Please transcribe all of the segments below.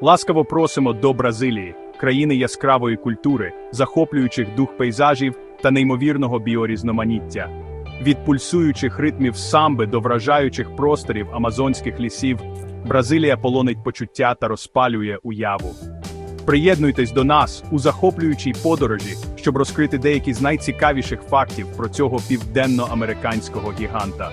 Ласкаво просимо до Бразилії, країни яскравої культури, захоплюючих дух пейзажів та неймовірного біорізноманіття. Від пульсуючих ритмів самби до вражаючих просторів амазонських лісів, Бразилія полонить почуття та розпалює уяву. Приєднуйтесь до нас у захоплюючій подорожі, щоб розкрити деякі з найцікавіших фактів про цього південноамериканського гіганта.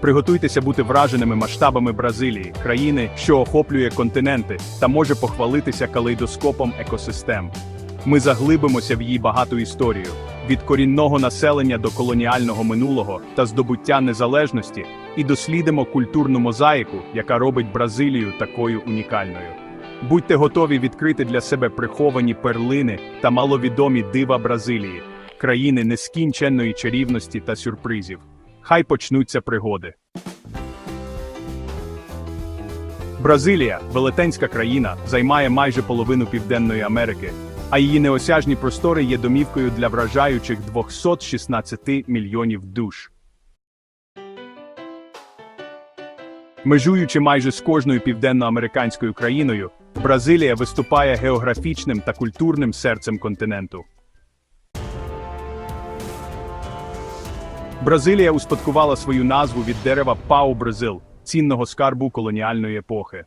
Приготуйтеся бути враженими масштабами Бразилії, країни, що охоплює континенти та може похвалитися калейдоскопом екосистем. Ми заглибимося в її багату історію від корінного населення до колоніального минулого та здобуття незалежності, і дослідимо культурну мозаїку, яка робить Бразилію такою унікальною. Будьте готові відкрити для себе приховані перлини та маловідомі дива Бразилії, країни нескінченної чарівності та сюрпризів. Хай почнуться пригоди. Бразилія, велетенська країна, займає майже половину Південної Америки, а її неосяжні простори є домівкою для вражаючих 216 мільйонів душ. Межуючи майже з кожною південноамериканською країною, Бразилія виступає географічним та культурним серцем континенту. Бразилія успадкувала свою назву від дерева Пау Бразил, цінного скарбу колоніальної епохи.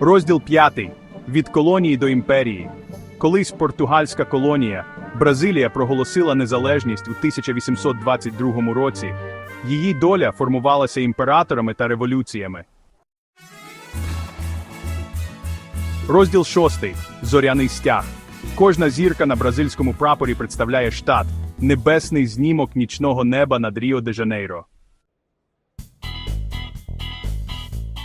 Розділ 5. Від колонії до імперії. Колись португальська колонія, Бразилія проголосила незалежність у 1822 році. Її доля формувалася імператорами та революціями. Розділ 6. Зоряний стяг. Кожна зірка на бразильському прапорі представляє штат, небесний знімок нічного неба над Ріо де Жанейро.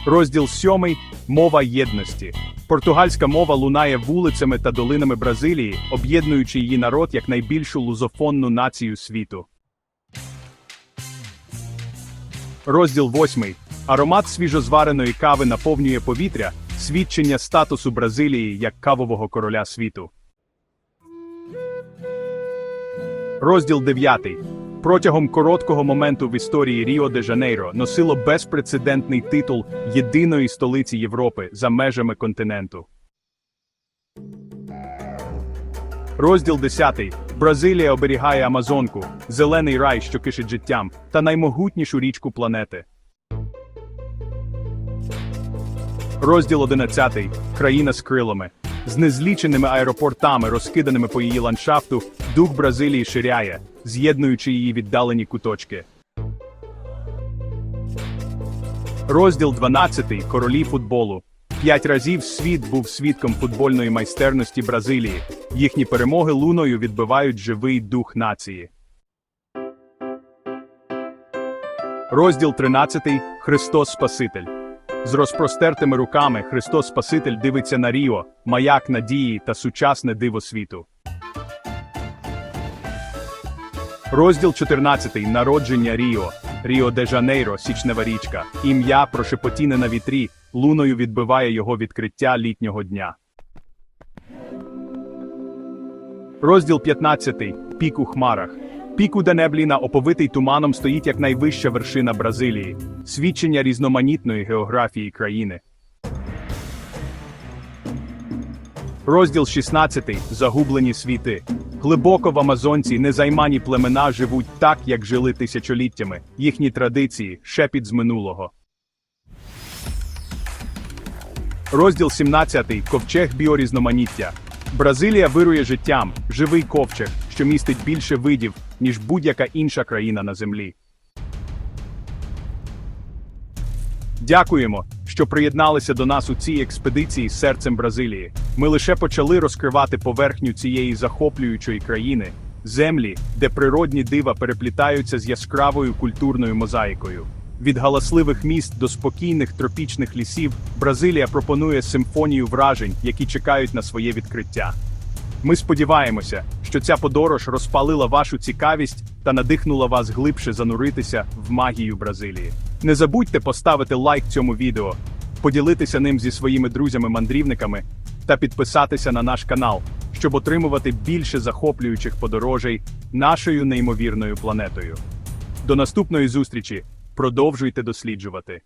Розділ 7. Мова єдності. Португальська мова лунає вулицями та долинами Бразилії, об'єднуючи її народ як найбільшу лузофонну націю світу. Розділ 8. Аромат свіжозвареної кави наповнює повітря, свідчення статусу Бразилії як кавового короля світу. Розділ 9. Протягом короткого моменту в історії Ріо де Жанейро носило безпрецедентний титул єдиної столиці Європи за межами континенту. Розділ 10. Бразилія оберігає Амазонку, зелений рай, що кишить життям, та наймогутнішу річку планети. Розділ 11. Країна з крилами. З незліченими аеропортами, розкиданими по її ландшафту, дух Бразилії ширяє, з'єднуючи її віддалені куточки. Розділ 12. Королі футболу. П'ять разів світ був свідком футбольної майстерності Бразилії. Їхні перемоги луною відбивають живий дух нації. Розділ 13. Христос Спаситель. З розпростертими руками Христос Спаситель дивиться на Ріо, маяк надії та сучасне диво світу. Розділ 14. Народження Ріо. Ріо де Жанейро, Січнева річка. Ім'я прошепотіне на вітрі, луною відбиває його відкриття літнього дня. Розділ 15. Пік у хмарах. Пік у Денебліна, оповитий туманом, стоїть як найвища вершина Бразилії, свідчення різноманітної географії країни. Розділ 16. Загублені світи. Глибоко в Амазонці незаймані племена живуть так, як жили тисячоліттями. Їхні традиції шепіт з минулого. Розділ 17. Ковчег біорізноманіття. Бразилія вирує життям, живий ковчег, що містить більше видів, ніж будь-яка інша країна на землі. Дякуємо, що приєдналися до нас у цій експедиції з серцем Бразилії. Ми лише почали розкривати поверхню цієї захоплюючої країни, землі, де природні дива переплітаються з яскравою культурною мозаїкою. Від галасливих міст до спокійних тропічних лісів Бразилія пропонує симфонію вражень, які чекають на своє відкриття. Ми сподіваємося, що ця подорож розпалила вашу цікавість та надихнула вас глибше зануритися в магію Бразилії. Не забудьте поставити лайк цьому відео, поділитися ним зі своїми друзями-мандрівниками та підписатися на наш канал, щоб отримувати більше захоплюючих подорожей нашою неймовірною планетою. До наступної зустрічі! Продовжуйте досліджувати.